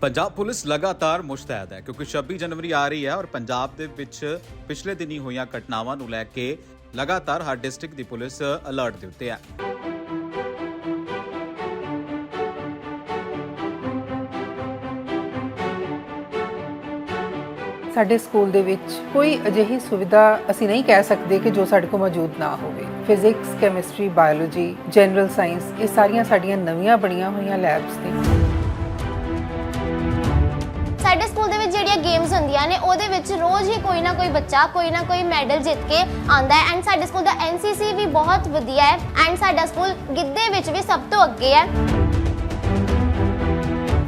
Punjab police ਲਗਾਤਾਰ ਮੁਸ਼ਤੈਦ ਹੈ ਕਿਉਂਕਿ 26 ਜਨਵਰੀ ਆ ਰਹੀ ਹੈ ਔਰ ਪੰਜਾਬ ਦੇ ਵਿੱਚ ਪਿਛਲੇ ਦਿਨੀ ਹੋਈਆਂ ਘਟਨਾਵਾਂ ਨੂੰ ਲੈ ਕੇ ਲਗਾਤਾਰ ਹਰ ਡਿਸਟ੍ਰਿਕਟ ਦੀ ਪੁਲਿਸ ਅਲਰਟ ਦੇ ਉੱਤੇ ਹੈ। ਸਾਡੇ ਸਕੂਲ ਦੇ ਵਿੱਚ ਕੋਈ ਅਜਿਹੀ ਸੁਵਿਧਾ ਅਸੀਂ ਨਹੀਂ ਕਹਿ ਸਕਦੇ ਕਿ ਜੋ ਸਾਡੇ ਕੋਲ ਮੌਜੂਦ ਨਾ ਹੋਵੇ। Physics chemistry biology general science ਇਹ ਸਾਰੀਆਂ ਸਾਡੀਆਂ ਨਵੀਆਂ ਬਣੀਆਂ ਹੋਈਆਂ ਲੈਬਸ ਨੇ ਸਾਡੇ ਸਕੂਲ ਦੇ ਵਿੱਚ ਜਿਹੜੀਆਂ ਗੇਮਸ ਹੁੰਦੀਆਂ ਨੇ, ਉਹਦੇ ਵਿੱਚ ਰੋਜ਼ ਹੀ ਕੋਈ ਨਾ ਕੋਈ ਬੱਚਾ, ਕੋਈ ਨਾ ਕੋਈ ਮੈਡਲ ਜਿੱਤ ਕੇ ਆਂਦਾ ਹੈ। ਐਂਡ ਸਾਡੇ ਸਕੂਲ ਦਾ ਐਨਸੀਸੀ ਵੀ ਬਹੁਤ ਵਧੀਆ ਹੈ। ਐਂਡ ਸਾਡਾ ਸਕੂਲ ਗਿੱਧੇ ਵਿੱਚ ਵੀ ਸਭ ਤੋਂ ਅੱਗੇ ਹੈ।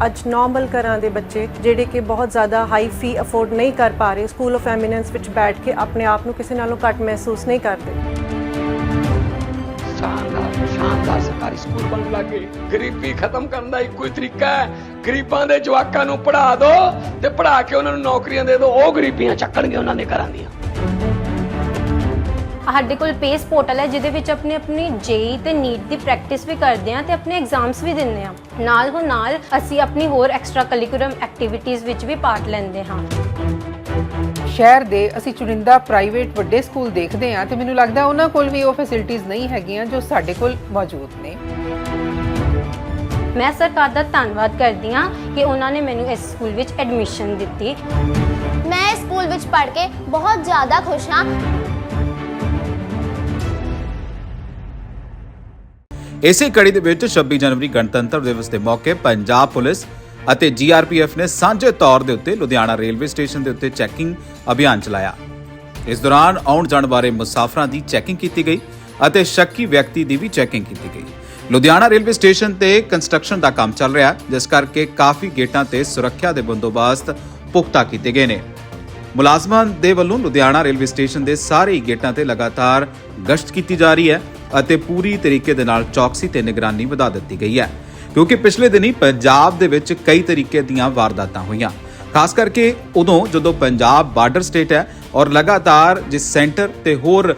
ਅੱਜ ਨਾਰਮਲ ਘਰਾਂ ਦੇ ਬੱਚੇ, ਜਿਹੜੇ ਕਿ ਬਹੁਤ ਜ਼ਿਆਦਾ ਹਾਈ ਫੀ ਅਫੋਰਡ ਨਹੀਂ ਕਰ ਪਾ ਰਹੇ ਸਕੂਲ ਆਫ ਐਮੀਨੈਂਸ ਵਿੱਚ ਬੈਠ ਕੇ ਆਪਣੇ ਆਪ ਨੂੰ ਕਿਸੇ ਨਾਲੋਂ ਘੱਟ ਮਹਿਸੂਸ ਨਹੀਂ ਕਰਦੇ। ਸ਼ਾਨਦਾਰ ਸ਼ਾਨਦਾਰ ਸਰਕਾਰੀ ਸਕੂਲ ਬਣ ਲੱਗੇ ਗਰੀਬੀ ਖਤਮ ਕਰਨ ਦਾ ਇੱਕੋ ਹੀ ਤਰੀਕਾ ਹੈ। ਗਰੀਬਾਂ ਦੇ ਜਵਾਕਾਂ ਨੂੰ ਪੜ੍ਹਾ ਦਿਓ ਤੇ ਪੜ੍ਹਾ ਕੇ ਉਹਨਾਂ ਨੂੰ ਨੌਕਰੀਆਂ ਦੇ ਦਿਓ ਉਹ ਗਰੀਬੀਆਂ ਚੱਕਣਗੇ ਉਹਨਾਂ ਦੇ ਘਰਾਂ ਦੀਆਂ। ਸਾਡੇ ਕੋਲ ਪੇਸ ਪੋਰਟਲ ਹੈ, ਜਿਹਦੇ ਵਿੱਚ ਆਪਣੀ ਆਪਣੀ ਜੇਈ ਤੇ ਨੀਟ ਦੀ ਪ੍ਰੈਕਟਿਸ ਵੀ ਕਰਦੇ ਹਾਂ ਤੇ ਆਪਣੇ ਐਗਜ਼ਾਮਸ ਵੀ ਦਿੰਦੇ ਹਾਂ। ਨਾਲ ਹੋ ਨਾਲ ਅਸੀਂ ਆਪਣੀ ਹੋਰ ਐਕਸਟਰਾ ਕਰਿਕੂਲਮ ਐਕਟੀਵਿਟੀਜ਼ ਵਿੱਚ ਵੀ ਪਾਰਟ ਲੈਂਦੇ ਹਾਂ। ਸ਼ਹਿਰ ਦੇ ਅਸੀਂ ਚੁਣਿੰਦਾ ਪ੍ਰਾਈਵੇਟ ਵੱਡੇ ਸਕੂਲ ਦੇਖਦੇ ਹਾਂ ਤੇ ਮੈਨੂੰ ਲੱਗਦਾ ਉਹਨਾਂ ਕੋਲ ਵੀ ਉਹ ਫੈਸਿਲਿਟੀਆਂ ਨਹੀਂ ਹੈਗੀਆਂ ਜੋ ਸਾਡੇ ਕੋਲ ਮੌਜੂਦ ਨੇ। ਮੈਂ ਸਰਕਾਰ ਦਾ ਧੰਨਵਾਦ ਕਰਦੀ ਹਾਂ ਕਿ ਉਹਨਾਂ ਨੇ ਮੈਨੂੰ ਇਸ ਸਕੂਲ ਵਿੱਚ ਐਡਮਿਸ਼ਨ ਦਿੱਤੀ। ਮੈਂ ਇਸ ਸਕੂਲ ਵਿੱਚ ਪੜ੍ਹ ਕੇ ਬਹੁਤ ਜ਼ਿਆਦਾ ਖੁਸ਼ ਹਾਂ। ਇਸੇ ਕੜੀ ਦੇ ਵਿੱਚ 26 ਜਨਵਰੀ ਗਣਤੰਤਰ ਦਿਵਸ ਦੇ ਮੌਕੇ ਪੰਜਾਬ ਪੁਲਿਸ ਅਤੇ ਜੀਆਰਪੀਐਫ ਨੇ ਸਾਂਝੇ ਤੌਰ ਦੇ ਉੱਤੇ ਲੁਧਿਆਣਾ ਰੇਲਵੇ ਸਟੇਸ਼ਨ ਦੇ ਉੱਤੇ ਚੈਕਿੰਗ ਅਭਿਆਨ ਚਲਾਇਆ। ਇਸ ਦੌਰਾਨ ਆਉਣ ਜਾਣ ਵਾਲੇ ਮੁਸਾਫਰਾਂ ਦੀ ਚੈਕਿੰਗ ਕੀਤੀ ਗਈ ਅਤੇ ਸ਼ੱਕੀ ਵਿਅਕਤੀ ਦੀ ਵੀ ਚੈਕਿੰਗ ਕੀਤੀ ਗਈ। ਲੁਧਿਆਣਾ ਰੇਲਵੇ ਸਟੇਸ਼ਨ ਤੇ ਕੰਸਟਰਕਸ਼ਨ ਦਾ ਕੰਮ ਚੱਲ ਰਿਹਾ, ਜਿਸ ਕਰਕੇ ਕਾਫੀ ਗੇਟਾਂ ਤੇ ਸੁਰੱਖਿਆ ਦੇ ਬੰਦੋਬਸਤ ਪੁਖਤਾ ਕੀਤੇ ਗਏ ਨੇ। ਮੁਲਾਜ਼ਮਾਂ ਦੇ ਵੱਲੋਂ ਲੁਧਿਆਣਾ ਰੇਲਵੇ ਸਟੇਸ਼ਨ ਦੇ ਸਾਰੇ ਹੀ ਗੇਟਾਂ ਤੇ ਲਗਾਤਾਰ ਗਸ਼ਤ ਕੀਤੀ ਜਾ ਰਹੀ ਹੈ ਅਤੇ ਪੂਰੀ ਤਰੀਕੇ ਦੇ ਨਾਲ ਚੌਕਸੀ ਤੇ ਨਿਗਰਾਨੀ ਵਧਾ ਦਿੱਤੀ ਗਈ ਹੈ। ਕਿਉਂਕਿ ਪਿਛਲੇ ਦਿਨੀ ਪੰਜਾਬ ਦੇ ਵਿੱਚ ਕਈ ਤਰੀਕੇ ਦੀਆਂ ਵਾਰਦਾਤਾਂ ਹੋਈਆਂ। ਖਾਸ ਕਰਕੇ ਉਦੋਂ ਜਦੋਂ ਪੰਜਾਬ ਬਾਰਡਰ ਸਟੇਟ ਹੈ ਔਰ ਲਗਾਤਾਰ ਜਿਸ ਸੈਂਟਰ ਤੇ ਹੋਰ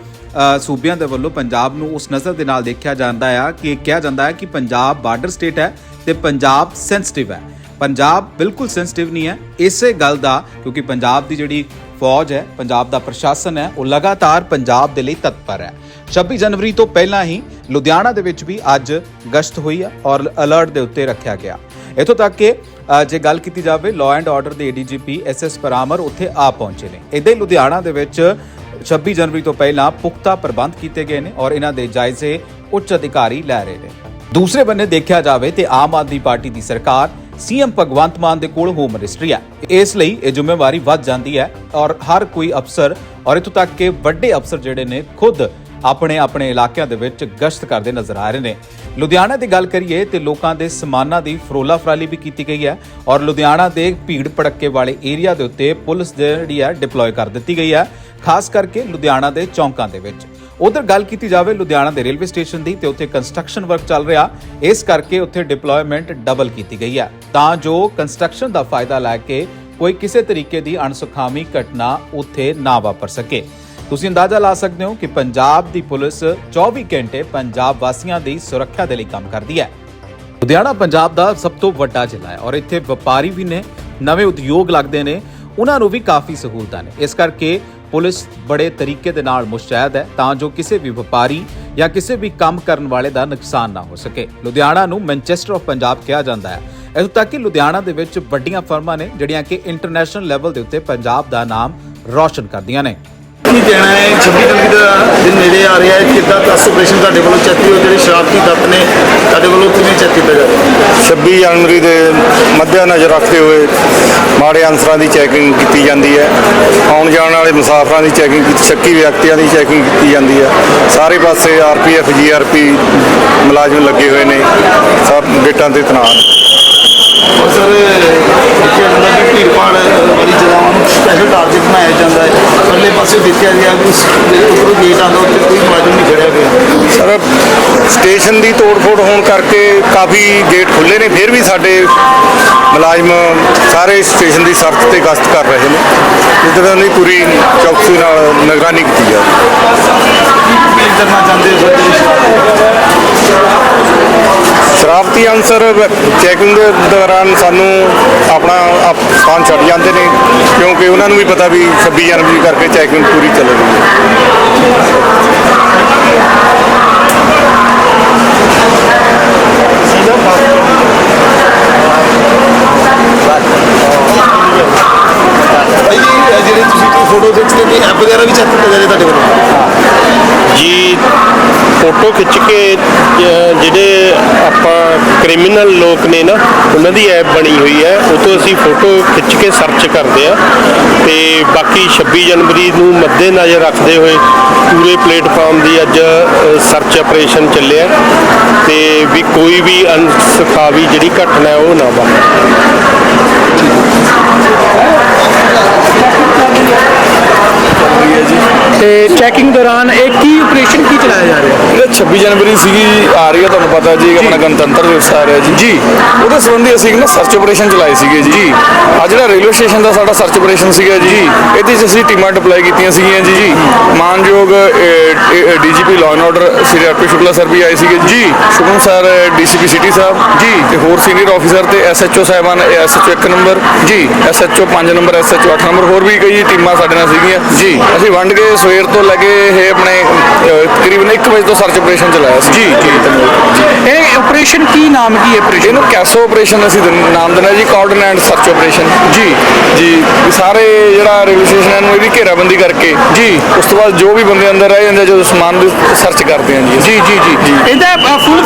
ਸੂਬਿਆਂ ਦੇ ਵੱਲੋਂ ਪੰਜਾਬ ਨੂੰ ਉਸ ਨਜ਼ਰ ਦੇ ਨਾਲ ਦੇਖਿਆ ਜਾਂਦਾ ਆ ਕਿ ਕਿਹਾ ਜਾਂਦਾ ਹੈ ਕਿ ਪੰਜਾਬ ਬਾਰਡਰ ਸਟੇਟ ਹੈ ਤੇ ਪੰਜਾਬ ਸੈਂਸਿਟਿਵ ਹੈ। ਪੰਜਾਬ ਬਿਲਕੁਲ ਸੈਂਸਿਟਿਵ ਨਹੀਂ ਹੈ। ਇਸੇ ਗੱਲ ਦਾ ਕਿਉਂਕਿ ਪੰਜਾਬ ਦੀ ਜਿਹੜੀ ਫੌਜ ਹੈ, ਪੰਜਾਬ ਦਾ ਪ੍ਰਸ਼ਾਸਨ ਹੈ, ਉਹ ਲਗਾਤਾਰ ਪੰਜਾਬ ਦੇ ਲਈ ਤਤਪਰ ਹੈ। 26 ਜਨਵਰੀ ਤੋਂ ਪਹਿਲਾਂ ਹੀ ਲੁਧਿਆਣਾ ਦੇ ਵਿੱਚ ਵੀ ਅੱਜ ਗਸ਼ਤ ਹੋਈ ਹੈ ਔਰ ਅਲਰਟ ਦੇ ਉੱਤੇ ਰੱਖਿਆ ਗਿਆ। ਇਥੋਂ ਤੱਕ ਕਿ ਜੇ ਗੱਲ ਕੀਤੀ ਜਾਵੇ ਲਾਅ ਐਂਡ ਆਰਡਰ ਦੇ ਏਡੀਜੀਪੀ ਐਸਐਸ ਪਰਾਮਰ ਉੱਥੇ ਆ ਪਹੁੰਚੇ ਨੇ। ਇਦਾਂ ਹੀ ਲੁਧਿਆਣਾ ਦੇ ਵਿੱਚ 26 ਜਨਵਰੀ ਤੋਂ ਪਹਿਲਾਂ ਪੁਖਤਾ ਪ੍ਰਬੰਧ ਕੀਤੇ ਗਏ ਨੇ ਔਰ ਇਹਨਾਂ ਦੇ ਜਾਇਜ਼ੇ ਉੱਚ ਅਧਿਕਾਰੀ ਲੈ ਰਹੇ ਨੇ। ਦੂਸਰੇ ਬੰਨੇ ਦੇਖਿਆ ਜਾਵੇ ਤੇ ਆਮ ਆਦਮੀ ਪਾਰਟੀ ਦੀ ਸਰਕਾਰ ਸੀਐਮ ਭਗਵੰਤ ਮਾਨ ਦੇ ਕੋਲ ਹੋਮ ਮਿਨਿਸਟਰੀ ਹੈ। ਇਸ ਲਈ ਇਹ ਜ਼ਿੰਮੇਵਾਰੀ ਵੱਧ ਜਾਂਦੀ ਹੈ ਔਰ ਹਰ ਕੋਈ ਅਫਸਰ ਔਰ ਇਥੋਂ ਤੱਕ ਕਿ ਵੱਡੇ ਅਫਸਰ ਜਿਹੜੇ ਨੇ ਖੁਦ ਆਪਣੇ ਆਪਣੇ ਇਲਾਕਿਆਂ ਦੇ ਵਿੱਚ ਗਸ਼ਤ ਕਰਦੇ ਨਜ਼ਰ ਆ ਰਹੇ ਨੇ। ਲੁਧਿਆਣਾ ਦੀ ਗੱਲ ਕਰੀਏ ਤੇ ਲੋਕਾਂ ਦੇ ਸਮਾਨਾਂ ਦੀ ਫਰੋਲਾ ਫਰਾਲੀ ਵੀ ਕੀਤੀ ਗਈ ਹੈ ਔਰ ਲੁਧਿਆਣਾ ਦੇ ਭੀੜ ਭੜੱਕੇ ਵਾਲੇ ਏਰੀਆ ਦੇ ਉੱਤੇ ਪੁਲਿਸ ਜਿਹੜੀ ਹੈ ਡਿਪਲੋਏ ਕਰ ਦਿੱਤੀ ਗਈ ਹੈ, ਖਾਸ ਕਰਕੇ ਲੁਧਿਆਣਾ ਦੇ ਚੌਂਕਾਂ ਦੇ ਵਿੱਚ। ਉਧਰ ਗੱਲ ਕੀਤੀ ਜਾਵੇ ਲੁਧਿਆਣਾ ਦੇ ਰੇਲਵੇ ਸਟੇਸ਼ਨ ਦੀ ਤੇ ਉੱਥੇ ਕੰਸਟਰਕਸ਼ਨ ਵਰਕ ਚੱਲ ਰਿਹਾ, ਇਸ ਕਰਕੇ ਉੱਥੇ ਡਿਪਲੋਇਮੈਂਟ ਡਬਲ ਕੀਤੀ ਗਈ ਹੈ। ਤਾਂ ਜੋ ਕੰਸਟਰਕਸ਼ਨ ਦਾ ਫਾਇਦਾ ਲੈ ਕੇ ਕੋਈ ਕਿਸੇ ਤਰੀਕੇ ਦੀ ਅਣਸੁਖਾਮੀ ਘਟਨਾ ਉੱਥੇ ਨਾ ਵਾਪਰ ਸਕੇ। ਤੁਸੀਂ ਅੰਦਾਜ਼ਾ ਲਾ ਸਕਦੇ ਹੋ ਕਿ ਪੰਜਾਬ ਦੀ ਪੁਲਿਸ 24 ਘੰਟੇ ਪੰਜਾਬ ਵਾਸੀਆਂ ਦੀ ਸੁਰੱਖਿਆ ਦੇ ਲਈ ਕੰਮ ਕਰਦੀ ਹੈ। ਲੁਧਿਆਣਾ, ਪੰਜਾਬ ਦਾ ਸਭ ਤੋਂ ਵੱਡਾ ਜ਼ਿਲ੍ਹਾ ਹੈ ਔਰ ਇੱਥੇ ਵਪਾਰੀ ਵੀ ਨੇ, ਨਵੇਂ ਉਦਯੋਗ ਲੱਗਦੇ ਨੇ, ਉਹਨਾਂ ਨੂੰ ਵੀ ਕਾਫੀ ਸਹੂਲਤਾਂ ਨੇ। ਇਸ ਕਰਕੇ ਪੁਲਿਸ ਬੜੇ ਤਰੀਕੇ ਦੇ ਨਾਲ ਮੁਸ਼ਤੈਦ ਹੈ ਤਾਂ ਜੋ ਕਿਸੇ ਵੀ ਵਪਾਰੀ ਜਾਂ ਕਿਸੇ ਵੀ ਕੰਮ ਕਰਨ ਵਾਲੇ ਦਾ ਨੁਕਸਾਨ ਨਾ ਹੋ ਸਕੇ। ਲੁਧਿਆਣਾ ਨੂੰ ਮੈਨਚੈਸਟਰ ਆਫ ਪੰਜਾਬ ਕਿਹਾ ਜਾਂਦਾ ਹੈ। ਇੱਥੋਂ ਤੱਕ ਕਿ ਲੁਧਿਆਣਾ ਦੇ ਵਿੱਚ ਵੱਡੀਆਂ ਫਰਮਾਂ ਨੇ ਜਿਹੜੀਆਂ ਕਿ ਇੰਟਰਨੈਸ਼ਨਲ ਲੈਵਲ ਦੇ ਉੱਤੇ ਪੰਜਾਬ ਦਾ ਨਾਮ ਰੌਸ਼ਨ ਕਰਦੀਆਂ ਨੇ। ਕੀ ਕਹਿਣਾ ਹੈ। 26 ਜਨਵਰੀ ਦਾ ਦਿਨ ਨੇੜੇ ਆ ਰਿਹਾ ਹੈ। ਕਿੱਦਾਂ 10 ਆਪਰੇਸ਼ਨ ਤੁਹਾਡੇ ਵੱਲੋਂ ਚੈੱਕ ਹੋਏ ਜਿਹੜੇ ਸ਼ਰਾਰਤੀ ਤੱਤ ਨੇ, ਤੁਹਾਡੇ ਵੱਲੋਂ ਕਿਵੇਂ ਚੈੱਕ ਕੀਤਾ ਜਾ ਰਿਹਾ 26 ਜਨਵਰੀ ਦੇ ਮੱਦੇਨਜ਼ਰ ਰੱਖਦੇ ਹੋਏ ਮਾੜੇ ਅਨਸਰਾਂ ਦੀ ਚੈਕਿੰਗ ਕੀਤੀ ਜਾਂਦੀ ਹੈ। ਆਉਣ ਜਾਣ ਵਾਲੇ ਮੁਸਾਫਰਾਂ ਦੀ ਚੈਕਿੰਗ ਕੀਤੀ, ਸ਼ੱਕੀ ਵਿਅਕਤੀਆਂ ਦੀ ਚੈਕਿੰਗ ਕੀਤੀ ਜਾਂਦੀ ਹੈ। ਸਾਰੇ ਪਾਸੇ ਆਰਪੀਐਫ ਜੀਆਰਪੀ ਮੁਲਾਜ਼ਮ ਲੱਗੇ ਹੋਏ ਨੇ। ਸਭ ਗੇਟਾਂ ਤੇ ਤੈਨਾਤ ਔਰ ਸਰ ਜਾਂਦਾ ਭੀੜ ਭਾੜ ਵਾਲੀ ਜਗ੍ਹਾਵਾਂ ਨੂੰ ਸਪੈਸ਼ਲ ਟਾਰਗੇਟ ਬਣਾਇਆ ਜਾਂਦਾ ਹੈ ਪਰਲੇ ਪਾਸੇ ਦੇਖਿਆ ਗਿਆ ਕਿ ਉੱਪਰੋਂ ਗੇਟ ਆਉਂਦਾ ਉੱਤੇ ਕੋਈ ਮੁਲਾਜ਼ਮ ਨਹੀਂ ਖੜਿਆ ਹੋਇਆ ਸਰ ਸਟੇਸ਼ਨ ਦੀ ਤੋੜ-ਫੋੜ ਹੋਣ ਕਰਕੇ ਕਾਫੀ ਗੇਟ ਖੁੱਲੇ ਨੇ ਫਿਰ ਵੀ ਸਾਡੇ ਮੁਲਾਜ਼ਮ ਸਾਰੇ ਸਟੇਸ਼ਨ ਦੀ ਸੜਕ ਤੇ ਗਸ਼ਤ ਕਰ ਰਹੇ ਨੇ। ਇਸ ਤਰ੍ਹਾਂ ਦੀ ਪੂਰੀ ਚੌਕਸੀ ਨਾਲ ਨਿਗਰਾਨੀ ਕੀਤੀ ਜਾ ਰਹੀ। ਹੈ ਕੀ ਅਪੀਲ ਕਰਨਾ ਚਾਹੁੰਦੇ ਹੋ ਸਰ? ਜਿਹੜੀ ਸ਼ਰਾਰਤੀ ਅਨਸਰ ਚੈਕਿੰਗ ਦੇ ਦੌਰਾਨ ਸਾਨੂੰ ਆਪਣਾ ਆਪ- ਸਥਾਨ ਛੱਡ ਜਾਂਦੇ ਨੇ ਕਿਉਂਕਿ ਉਹਨਾਂ ਨੂੰ ਵੀ ਪਤਾ ਵੀ 26 ਜਨਵਰੀ ਕਰਕੇ ਚੈਕਿੰਗ ਪੂਰੀ ਚੱਲ ਰਹੀ ਹੈ। ਭਾਈ ਜੀ ਇਹ ਜਿਹੜੇ ਤੁਸੀਂ ਕੋਈ ਫੋਟੋ ਖਿੱਚਦੇ ਨੇ ਐਪ ਵਗੈਰਾ ਵੀ ਚੈੱਕ ਕਰਦੇ ਨੇ ਤੁਹਾਡੇ ਵੱਲੋਂ? ਜੀ ਫੋਟੋ ਖਿੱਚ ਕੇ ਜਿਹੜੇ ਆਪਾਂ ਕ੍ਰਿਮੀਨਲ ਲੋਕ ਨੇ ਨਾ, ਉਹਨਾਂ ਦੀ ਐਪ ਬਣੀ ਹੋਈ ਹੈ ਉਹ ਤੋਂ ਅਸੀਂ ਫੋਟੋ ਖਿੱਚ ਕੇ ਸਰਚ ਕਰਦੇ ਆ ਤੇ ਬਾਕੀ 26 ਜਨਵਰੀ ਨੂੰ ਮੱਦੇ ਨਜ਼ਰ ਰੱਖਦੇ ਹੋਏ ਪੂਰੇ ਪਲੇਟਫਾਰਮ ਦੀ ਅੱਜ ਸਰਚ ਆਪਰੇਸ਼ਨ ਚੱਲਿਆ ਤੇ ਵੀ ਕੋਈ ਵੀ ਅਨਸਖਾਵੀ ਜਿਹੜੀ ਘਟਨਾ ਹੈ ਉਹ ਨਾ ਵਾਪਰੇ। ਤੇ ਚੈਕਿੰਗ ਦੌਰਾਨ ਇਹ ਕੀ ਆਪਰੇਸ਼ਨ ਕੀ ਚਲਾਇਆ ਜਾ ਰਿਹਾ? ਹੈ ਇਹ 26 ਜਨਵਰੀ ਸੀਗੀ ਆ ਰਹੀ ਹੈ ਤੁਹਾਨੂੰ ਪਤਾ ਜੀ ਆਪਣਾ ਗਣਤੰਤਰ ਦਿਵਸ ਆ ਰਿਹਾ ਜੀ। ਜੀ। ਉਹਦੇ ਸੰਬੰਧੀ ਅਸੀਂ ਨਾ ਸਰਚ ਆਪਰੇਸ਼ਨ ਚਲਾਏ ਸੀਗੇ ਜੀ। ਜੀ। ਆ ਜਿਹੜਾ ਰੇਲਵੇ ਸਟੇਸ਼ਨ ਦਾ ਸਾਡਾ ਸਰਚ ਆਪਰੇਸ਼ਨ ਸੀਗਾ ਜੀ ਇਹਦੇ 'ਚ ਅਸੀਂ ਟੀਮਾਂ ਡਿਪਲਾਈ ਕੀਤੀਆਂ ਸੀਗੀਆਂ ਜੀ ਜੀ। ਮਾਨਯੋਗ DGP law and order Sri RP Shukla sir ਵੀ ਆਏ ਸੀਗੇ ਜੀ। ਸ਼ੁਭਮ ਸਰ ਡੀਸੀਪੀ ਸਿਟੀ ਸਾਹਿਬ ਜੀ। ਤੇ ਹੋਰ ਸੀਨੀਅਰ ਆਫੀਸਰ ਤੇ ਐਸਐਚਓ ਸਾਹਿਬਾਨ ਐਸਐਚਓ 1 ਨੰਬਰ ਜੀ। ਐਸਐਚਓ 5 ਨੰਬਰ ਐਸਐਚਓ 8 ਨੰਬਰ ਹੋਰ ਵੀ ਕਈ ਟੀਮਾਂ ਸਾਡੇ ਨਾਲ ਸੀਗੀਆਂ। ਜੀ। ਅਸੀਂ ਵੰਡ ਕੇ ਸਵੇਰ ਤੋਂ ਲੈ ਕੇ ਇਹ ਆਪਣੇ ਤਕਰੀਬਨ 1 ਵਜੇ ਤੋਂ ਸਰਚ ਆਪਰੇਸ਼ਨ ਚਲਾਇਆ ਸੀ। ਜੀ ਜੀ। ਇਹ ਆਪਰੇਸ਼ਨ ਕੀ ਨਾਮ ਕੀ ਹੈ ਆਪਰੇਸ਼ਨ ਇਹਨੂੰ ਕੈਸੋ ਆਪਰੇਸ਼ਨ ਅਸੀਂ ਨਾਮ ਦਿੰਦੇ ਜੀ ਕੋਆਰਡੀਨੇਟ ਸਰਚ ਆਪਰੇਸ਼ਨ ਜੀ। ਜੀ ਸਾਰੇ ਜਿਹੜਾ ਰੇਲਵੇ ਸਟੇਸ਼ਨ ਹੈ ਨੂੰ ਇਹਦੀ ਘੇਰਾਬੰਦੀ ਕਰਕੇ ਜੀ। ਉਸ ਤੋਂ ਬਾਅਦ ਜੋ ਵੀ ਬੰਦੇ ਅੰਦਰ ਰਹਿ ਜਾਂਦੇ ਆ, ਜਦੋਂ ਸਮਾਨ ਦੀ ਸਰਚ ਕਰਦੇ ਆ ਜੀ ਜੀ ਜੀ ਜੀ। ਇਹਦਾ ਫੁੱਲ